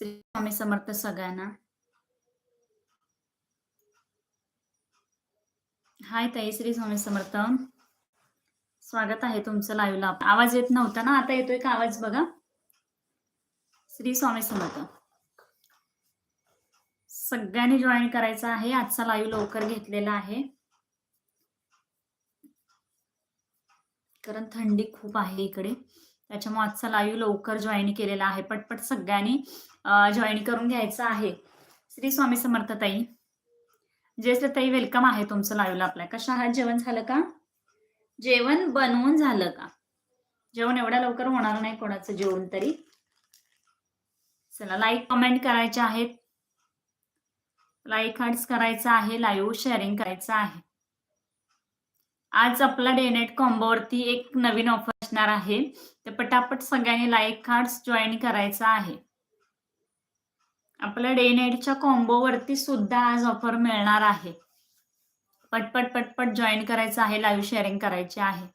श्री स्वामी समर्थ सगळ्यांना. हाय ताई श्री स्वामी समर्थ. स्वागत आहे तुमचं लाईव्हला आवाज येत नव्हता ना आता येतोय का आवाज बघा. श्री स्वामी समर्थ. सगळ्यांनी जॉईन करायचं आहे आजचा लाईव्ह लवकर घेतलेला आहे. कारण थंडी खूप आहे इकडे. त्याच्यामुळे आजचा लाईव्ह लवकर जॉईन केलेला आहे. पटपट सगळ्यांनी जॉईन करून घ्यायचं आहे. श्री स्वामी समर्थ ताई. जयश्री ताई वेलकम आहे तुमचं लाईव्हला आपल्या. कशा आहात? जेवण झालं का? जेवण बनवून झालं का? जेवण एवढ्या लवकर होणार नाही कोणाचं जेवण तरी. चला लाईक कमेंट करायचे आहेत. लाईक हार्ट्स करायचं आहे लाईव्ह शेअरिंग करायचं आहे. आज आपला डेनेट कॉम्बोवरती एक नवीन ऑफर असणार आहे. तर पटापट सगळ्यांनी लाईक कार्ड्स जॉईन करायचा आहे. आपल्या डेनेटच्या कॉम्बोवरती सुद्धा आज ऑफर मिळणार आहे. पटपट पटपट जॉईन करायचं आहे लाईव्ह शेअरिंग करायची आहे.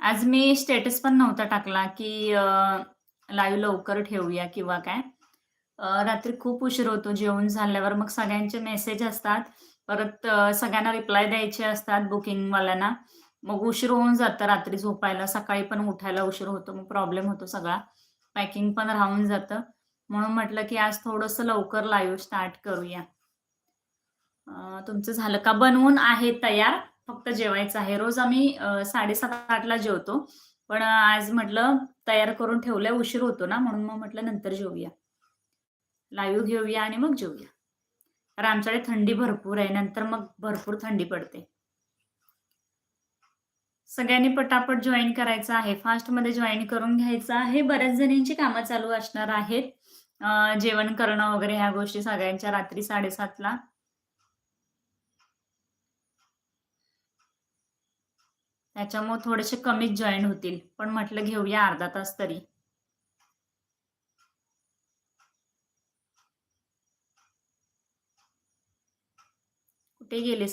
आज मी स्टेटस पण नव्हता टाकला की लाईव्ह लवकर ठेवूया किंवा काय. रात्री खूप उशीर होतो जेवण झाल्यावर मग सगळ्यांचे मेसेज असतात. परत सगळ्यांना रिप्लाय द्यायचे असतात बुकिंगवाल्यांना मग उशीर होऊन जातं रात्री झोपायला. सकाळी पण उठायला उशीर होतो मग प्रॉब्लेम होतो सगळा. पॅकिंग पण राहून जातं. म्हणून म्हटलं की आज थोडंसं लवकर लाईव्ह स्टार्ट करूया. तुमचं झालं का? बनवून आहे तयार. फक्त जेवायचं आहे. रोज आम्ही साडेसात आठला जेवतो. पण आज म्हटलं तयार करून ठेवलंय. उशीर होतो ना? म्हणून मग म्हटलं नंतर जेवूया. लाईव्ह घेऊया आणि मग जेवूया. कारण आमच्याकडे थंडी भरपूर आहे. नंतर मग भरपूर थंडी पडते. सगळ्यांनी पटापट जॉईन करायचं आहे. फास्टमध्ये जॉईन करून घ्यायचं आहे. बऱ्याच जणींची कामं चालू असणार आहेत. जेवण करणं वगैरे ह्या गोष्टी सगळ्यांच्या रात्री साडेसातला त्याच्यामुळे थोडेसे कमीच जॉईन होतील. पण म्हटलं घेऊया अर्धा तास तरी. कुठे गेले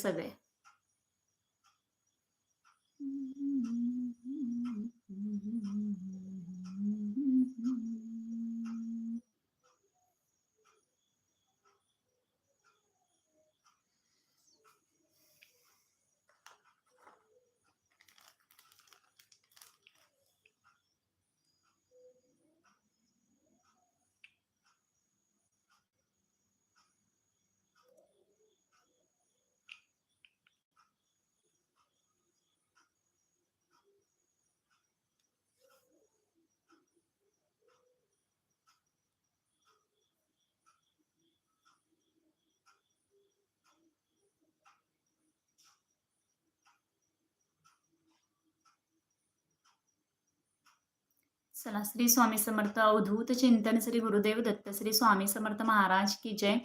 चला श्री स्वामी समर्थ अवधूत चिंतन श्री गुरुदेव दत्त श्री स्वामी समर्थ महाराज की जय.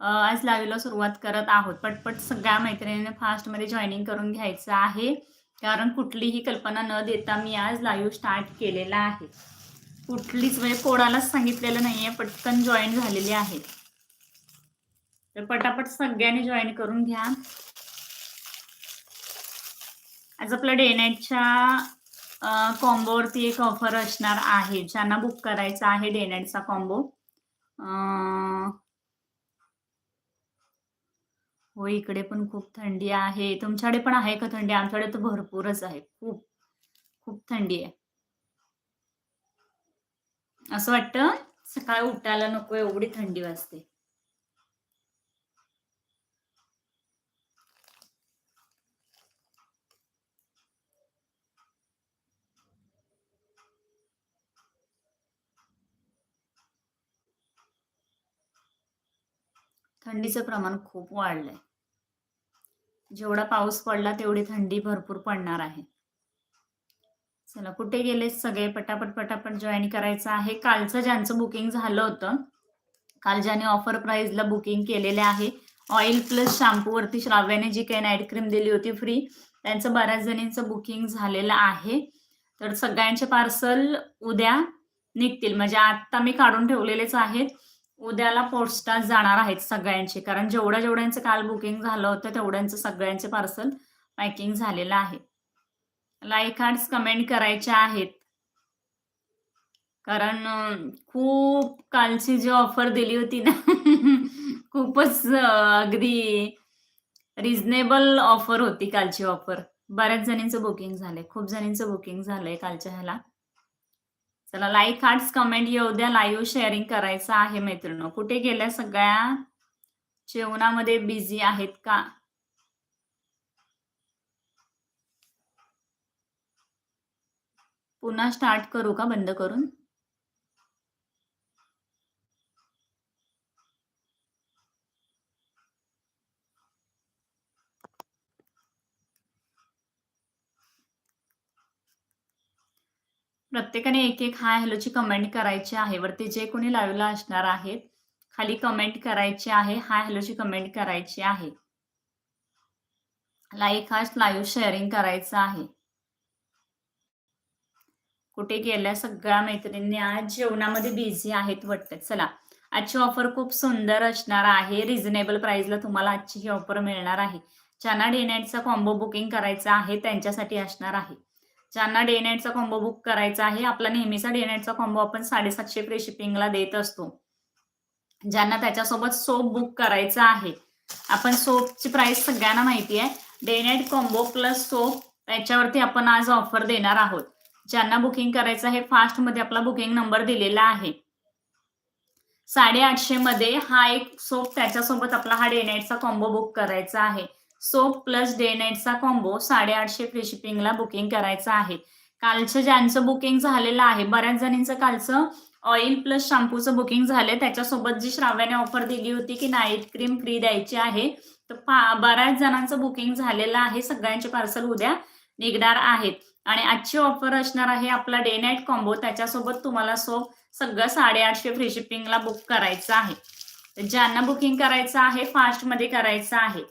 आज लाईव्हला सुरुवात करत आहोत. पटपट सगळ्या मैत्रिणींना फास्टमध्ये जॉईनिंग करून घ्यायचं आहे. कारण कुठलीही कल्पना न देता मी आज लाईव्ह स्टार्ट केलेला आहे. कुठलीच म्हणजे कोणालाच सांगितलेलं नाही आहे पटकन जॉईन झालेली आहे. तर पटापट सगळ्यांनी जॉईन करून घ्या. आज आपल्या डे नाईटच्या कॉम्बोवरती एक ऑफर असणार आहे ज्यांना बुक करायचा आहे डे नाईटचा कॉम्बो हो इकडे पण खूप थंडी आहे. तुमच्याकडे पण आहे का थंडी? आमच्याकडे तर भरपूरच आहे. खूप खूप थंडी आहे. असं वाटतं? सकाळी उठायला नको एवढी थंडी वाजते. थंडीचं प्रमाण खूप वाढलंय. जेवढा पाऊस पडला तेवढी थंडी भरपूर पडणार आहे. चला कुठे गेले सगळे? पटापट पटापट जॉईन करायचं आहे. कालचं ज्यांचं बुकिंग झालं होतं काल ज्याने ऑफर प्राईजला बुकिंग केलेले आहे ऑइल प्लस शॅम्पूवरती श्राव्याने जी काही नाईट क्रीम दिली होती फ्री त्यांचं बऱ्याच जणींचं बुकिंग झालेलं आहे. तर सगळ्यांचे पार्सल उद्या निघतील. म्हणजे आत्ता मी काढून ठेवलेलेच आहेत. उद्याला पोस्टात जाणार आहेत सगळ्यांचे कारण जेवढ्या जेवढ्यांचं काल बुकिंग झालं होतं तेवढ्यांचं सगळ्यांचे पार्सल पॅकिंग झालेलं आहे लाईक हार्ट्स कमेंट करायच्या आहेत कारण खूप कालची जी ऑफर दिली होती ना खूपच अगदी रिजनेबल ऑफर होती कालची ऑफर. बऱ्याच जणींचं बुकिंग झालंय. खूप जणींचं बुकिंग झालंय कालच्या ह्याला. चला लाईक, हार्ट्स, कमेंट येऊ द्या. लाईव्ह शेअरिंग करायचं आहे मैत्रिणी कुठे गेल्या सगळ्या? जेवणामध्ये बिझी आहेत का? पुन्हा स्टार्ट करू का बंद करून? प्रत्येकाने एक एक हाय हॅलोची कमेंट करायची आहे. वरती जे कोणी लाईव्हला असणार आहेत, खाली कमेंट करायची आहे. हाय हॅलोची कमेंट करायची आहे. लाईक हाच लाईव्ह शेअरिंग करायचं आहे. कुठे गेल्या सगळ्या मैत्रिणी आज जेवणामध्ये बिझी आहेत वाटतं. चला आजची ऑफर खूप सुंदर असणार आहे. रिझनेबल प्राइसला तुम्हाला आजची ही ऑफर मिळणार आहे. ज्यांना डे नाईटचा कॉम्बो बुकिंग करायचा आहे त्यांच्यासाठी असणार आहे. ज्यांना डे नाईटचा कॉम्बो बुक करायचा आहे, आपला नेहमीचा डे नाईटचा कॉम्बो आपण 750 फ्री शिपिंगला देत असतो. ज्यांना त्याच्यासोबत सोप बुक करायचा आहे. आपण सोपची प्राइस सगळ्यांना माहिती आहे. Day night combo plus soap त्याच्यावरती आपण आज ऑफर देणार आहोत. ज्यांना बुकिंग करायचं आहे फास्टमध्ये आपला बुकिंग नंबर दिलेला आहे. 850 मध्ये हा एक सोप त्याच्यासोबत आपला हा डे नाईटचा कॉम्बो बुक करायचा आहे. सोप प्लस डे नाईटचा कॉम्बो 850 फ्री शिपिंगला बुकिंग करायचं आहे. कालचं ज्यांचं बुकिंग झालेलं आहे, बऱ्याच जणींचं कालचं ऑइल प्लस शॅम्पूचं बुकिंग झालंय. त्याच्यासोबत जी श्राव्याने ऑफर दिली होती की नाईट क्रीम फ्री द्यायची आहे. तर बऱ्याच जणांचं बुकिंग झालेलं आहे. सगळ्यांचे पार्सल उद्या निघणार आहेत. आणि आजची ऑफर असणार आहे आपला डे नाईट कॉम्बो त्याच्यासोबत तुम्हाला सोप सगळं 850 फ्री शिपिंगला बुक करायचं आहे. ज्यांना बुकिंग करायचं आहे फास्टमध्ये करायचं आहे.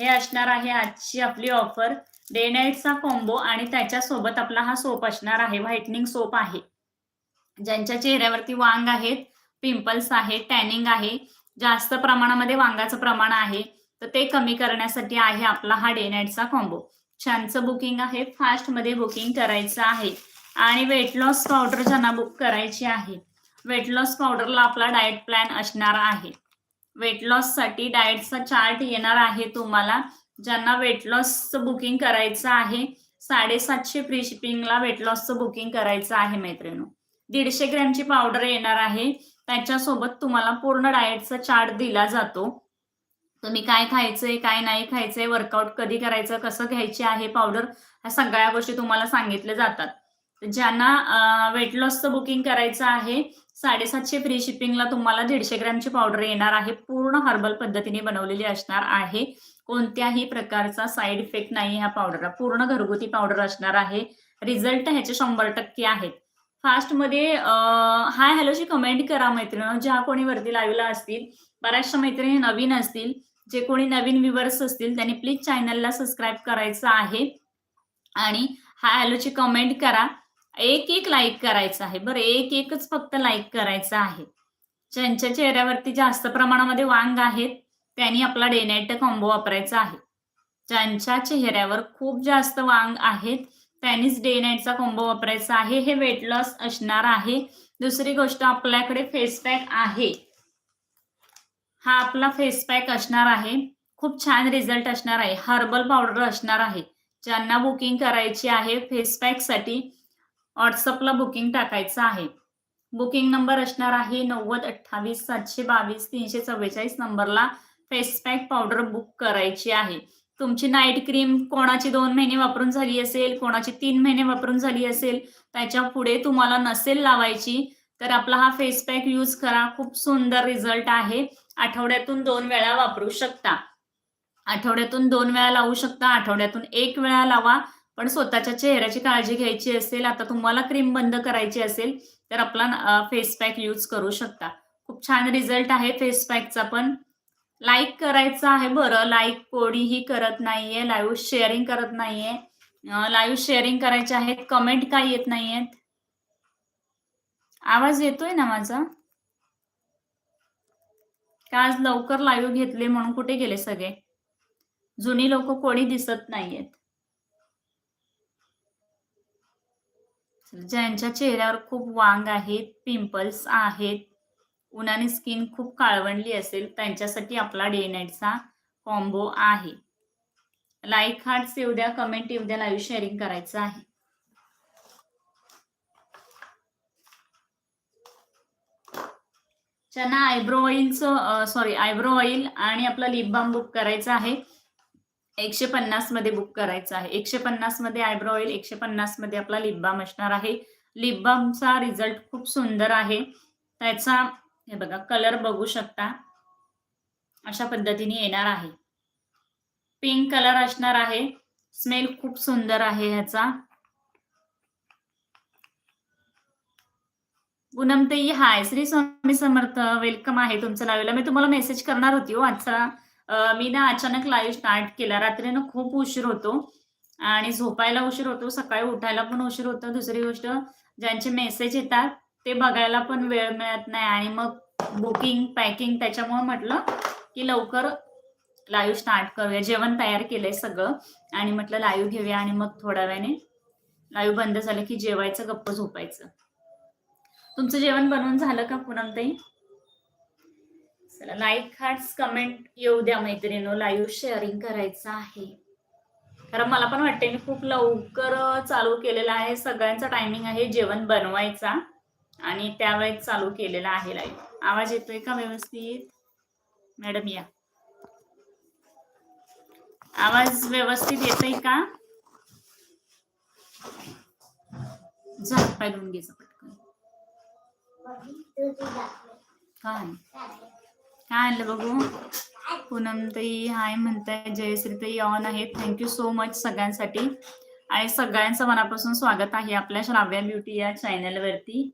हे असणार आहे आजची आपली ऑफर. डे नाईटचा कॉम्बो आणि त्याच्यासोबत आपला हा सोप असणार आहे. व्हाईटनिंग सोप आहे. ज्यांच्या चेहऱ्यावरती वांग आहेत, पिंपल्स आहेत, टॅनिंग आहे, जास्त प्रमाणामध्ये वांगाचं प्रमाण आहे, तर ते कमी करण्यासाठी आहे आपला हा डे नाईटचा कॉम्बो. छानचं बुकिंग आहे फास्टमध्ये बुकिंग करायचं आहे. आणि वेट लॉस पावडर ज्यांना बुक करायची आहे. वेट लॉस पावडरला आपला डाएट प्लॅन असणार आहे. वेट लॉससाठी डाएटचा चार्ट येणार आहे तुम्हाला. ज्यांना वेट लॉसचं बुकिंग करायचं आहे, 750 फ्री शिपिंगला वेट लॉसचं बुकिंग करायचं आहे मैत्रिणींनो. 150 ग्रॅमची पावडर येणार आहे. त्याच्यासोबत तुम्हाला पूर्ण डाएटचा चार्ट दिला जातो. तुम्ही काय खायचंय, काय नाही खायचंय, वर्कआउट कधी करायचं, कसं घ्यायचे आहे पावडर, ह्या सगळ्या गोष्टी तुम्हाला सांगितल्या जातात. ज्यांना वेट लॉसचं बुकिंग करायचं आहे, 750 फ्री शिपिंगला तुम्हाला दीडशे ग्रॅमची पावडर येणार आहे. पूर्ण हर्बल पद्धतीने बनवलेली असणार आहे. कोणत्याही प्रकारचा साईड इफेक्ट नाही ह्या पावडरला. पूर्ण घरगुती पावडर असणार आहे. रिझल्ट ह्याचे 100% आहेत. फास्टमध्ये हाय हॅलोची कमेंट करा मैत्रिणी ज्या कोणी वरती लाईव्हला असतील, बऱ्याचशा मैत्रिणी नवीन असतील, जे कोणी नवीन व्ह्यूअर्स असतील त्यांनी प्लीज चॅनलला सबस्क्राईब करायचं आहे. आणि हाय हॅलोची कमेंट करा. एक एक लाईक करायचं आहे. बरं एक एकच फक्त लाईक करायचं आहे. ज्यांच्या चेहऱ्यावरती जास्त प्रमाणामध्ये वांग आहेत, त्यांनी आपला डे कॉम्बो वापरायचा आहे. ज्यांच्या चेहऱ्यावर खूप जास्त वांग आहेत, त्यांनीच डे नाईटचा कॉम्बो वापरायचा आहे. हे वेट लॉस असणार आहे. दुसरी गोष्ट आपल्याकडे फेस पॅक आहे. हा आपला फेस पॅक असणार आहे. खूप छान रिझल्ट असणार आहे. हर्बल पावडर असणार आहे. ज्यांना बुकिंग करायची आहे फेस पॅकसाठी व्हॉट्सअपला बुकिंग टाकायचं आहे. बुकिंग नंबर असणार आहे 9028722344 नंबरला फेस पॅक पावडर बुक करायची आहे. तुमची नाईट क्रीम कोणाची दोन महिने वापरून झाली असेल, कोणाची तीन महिने वापरून झाली असेल, त्याच्या पुढे तुम्हाला नसेल लावायची, तर आपला हा फेस पॅक यूज करा. खूप सुंदर रिझल्ट आहे. आठवड्यातून दोन वेळा वापरू शकता. आठवड्यातून दोन वेळा लावू शकता, आठवड्यातून एक वेळा लावा. पण स्वतःच्या चेहऱ्याची काळजी घ्यायची असेल, आता तुम्हाला क्रीम बंद करायची असेल, तर आपला फेस पॅक यूज करू शकता. खूप छान रिझल्ट आहे फेस पॅकचा पण. लाईक करायचं आहे बरं. लाईक कोणीही करत नाहीये. लाईव्ह शेअरिंग करत नाहीये. लाईव्ह शेअरिंग करायचे आहेत. कमेंट काय येत नाहीयेत? आवाज येतोय ना माझा? का आज लवकर लाईव्ह घेतले म्हणून कुठे गेले सगळे? जुनी लोक कोणी दिसत नाहीयेत. ज्यांच्या चेहऱ्यावर खूप वांग आहेत, पिंपल्स आहेत, उन्हाने स्किन खूप काळवंडली असेल, त्यांच्यासाठी आपला डे नाईटचा कॉम्बो आहे. लाईक हार्ट्स येऊ द्या, कमेंट येऊ द्या, लाईव्ह शेअरिंग करायचं आहे. ज्यांना आयब्रो ऑइलचं सॉरी आयब्रो ऑइल आणि आपला लिप बाम बुक करायचा आहे. 150 मध्ये बुक करायचं आहे. 150 मध्ये आयब्रो ऑइल, 150 मध्ये आपला लिप बाम असणार आहे. लिप बामचा रिझल्ट खूप सुंदर आहे. त्याचा हे बघा कलर बघू शकता. अशा पद्धतीने येणार आहे. पिंक कलर असणार आहे. स्मेल खूप सुंदर आहे ह्याचा. पूनमताई हाय, श्री स्वामी समर्थ. वेलकम आहे तुमचं लावेला मी तुम्हाला मेसेज करणार होती हो आजचा. मी ना अचानक लाईव्ह स्टार्ट केला. रात्रीनं खूप उशीर होतो आणि झोपायला उशीर होतो, सकाळी उठायला पण उशीर होतो. दुसरी गोष्ट ज्यांचे मेसेज येतात ते बघायला पण वेळ मिळत नाही आणि मग बुकिंग, पॅकिंग त्याच्यामुळे म्हटलं, की लवकर लाईव्ह स्टार्ट करूया. जेवण तयार केलंय सगळं आणि म्हटलं लाईव्ह घेऊया आणि मग थोड्या वेळाने लाईव्ह बंद झालं, की जेवायचं, गप्प झोपायचं. तुमचं जेवण बनवून झालं का पूनमताई? चला लाइक, हार्ट्स, कमेंट येऊ द्या मैत्रिणींनो. लाईव्ह शेअरिंग करायचं आहे. कारण मला पण वाटते मी खूप लवकर चालू केलेला आहे. सगळ्यांचा टायमिंग आहे जेवण बनवायचा आणि त्यावेळेस चालू केलेला आहे लाईव्ह. आवाज येतोय का व्यवस्थित? मॅडम या. आवाज व्यवस्थित येतोय का? जा हात-पाय धुवून घे जा पटकन. काय? काय आणलं बघू? पूनमताई हाय म्हणताय. जयश्रीताई ऑन आहे. थँक्यू सो मच सगळ्यांसाठी आणि सगळ्यांचं मनापासून स्वागत आहे आपल्या श्राव्या ब्युटी या चॅनलवरती.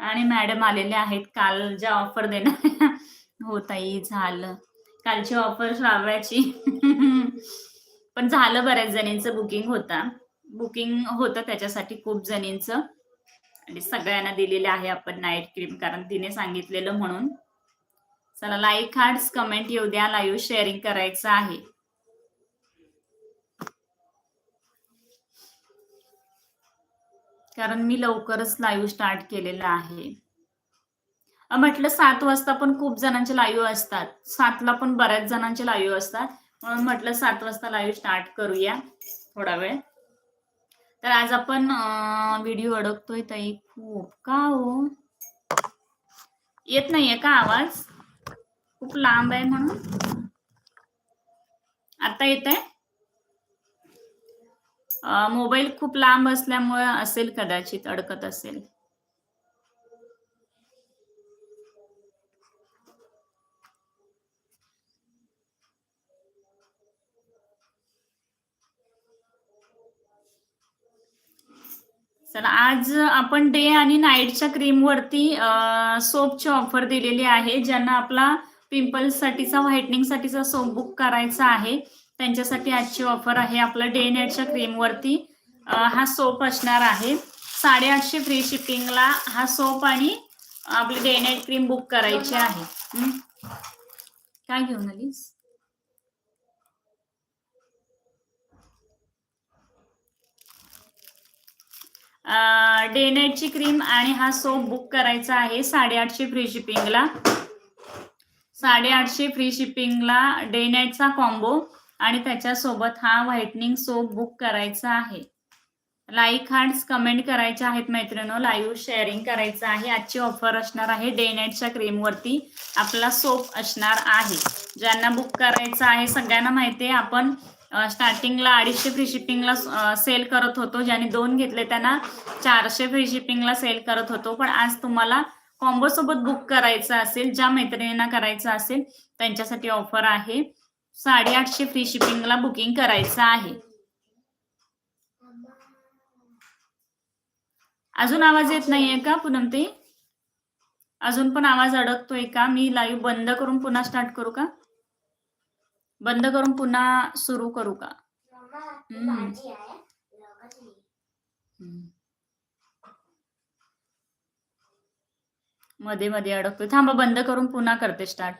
आणि मॅडम आलेले आहेत काल ज्या ऑफर देणार हो ताई झालं. कालची ऑफर श्राव्याची पण झालं बऱ्याच जणींचं बुकिंग होता. बुकिंग होतं त्याच्यासाठी खूप जणींचं आणि सगळ्यांना दिलेले आहे आपण नाईट क्रीम कारण तिने सांगितलेलं म्हणून. चला लाईक हार्ट्स, कमेंट येऊ द्या. लाईव्ह शेअरिंग करायचं आहे. कारण मी लवकरच लाईव्ह स्टार्ट केलेलं आहे. म्हटलं सात वाजता पण खूप जणांचे लाईव्ह असतात. सातला पण बऱ्याच जणांचे लाईव्ह असतात. म्हणून म्हटलं सात वाजता लाईव्ह स्टार्ट करूया थोडा वेळ. तर आज आपण व्हिडिओ अडकतोय ताई खूप. का हो? येत नाहीये का आवाज? खूप लांब आहे म्हणून? आता येतंय? मोबाईल खूप लांब असल्यामुळे असेल कदाचित अडकत असेल. चला आज आपण डे आणि नाईटच्या क्रीमवरती अ, सोपची ऑफर दिलेली आहे. ज्यांना आपला पिंपल्ससाठीचा, व्हाईटनिंगसाठीचा सोप बुक करायचा आहे, त्यांच्यासाठी आजची ऑफर आहे. आपला डे नाईटच्या क्रीमवरती हा सोप असणार आहे. 850 फ्री शिपिंगला हा सोप आणि आपली डे नाईट क्रीम बुक करायची आहे. काय घेऊन आलीस? डे नाईटची क्रीम आणि हा सोप बुक करायचा आहे 850 फ्री शिपिंगला. 850 फ्री शिपिंगला डे नाईटचा कॉम्बो आणि त्याच्यासोबत हा व्हाईटनिंग सोप बुक करायचा आहे. लाइक, हार्ट्स, कमेंट करायचे आहेत मैत्रिणींनो. लाईव्ह शेअरिंग करायचं आहे. आजची ऑफर असणार आहे डे नाईटच्या क्रीमवरती आपला सोप असणार आहे. ज्यांना बुक करायचं आहे सगळ्यांना माहिती आहे आपण स्टार्टिंगला 250 फ्री शिपिंगला सेल करत होतो. ज्यांनी दोन घेतले त्यांना चारशे फ्री शिपिंगला सेल करत होतो. पण आज तुम्हाला कॉम्बो सोबत बुक करायचं असेल, ज्या मैत्रिणींना करायचं असेल त्यांच्यासाठी ऑफर आहे. 850 फ्री शिपिंगला बुकिंग करायचं आहे. अजून आवाज येत नाहीये का पूनमताई? अजून पण आवाज अडकतोय का? मी लाईव्ह बंद करून पुन्हा स्टार्ट करू का? बंद करून पुन्हा सुरू करू का? हं. मध्ये-मध्ये अडकतोय. थांबा बंद करून पुन्हा करते स्टार्ट.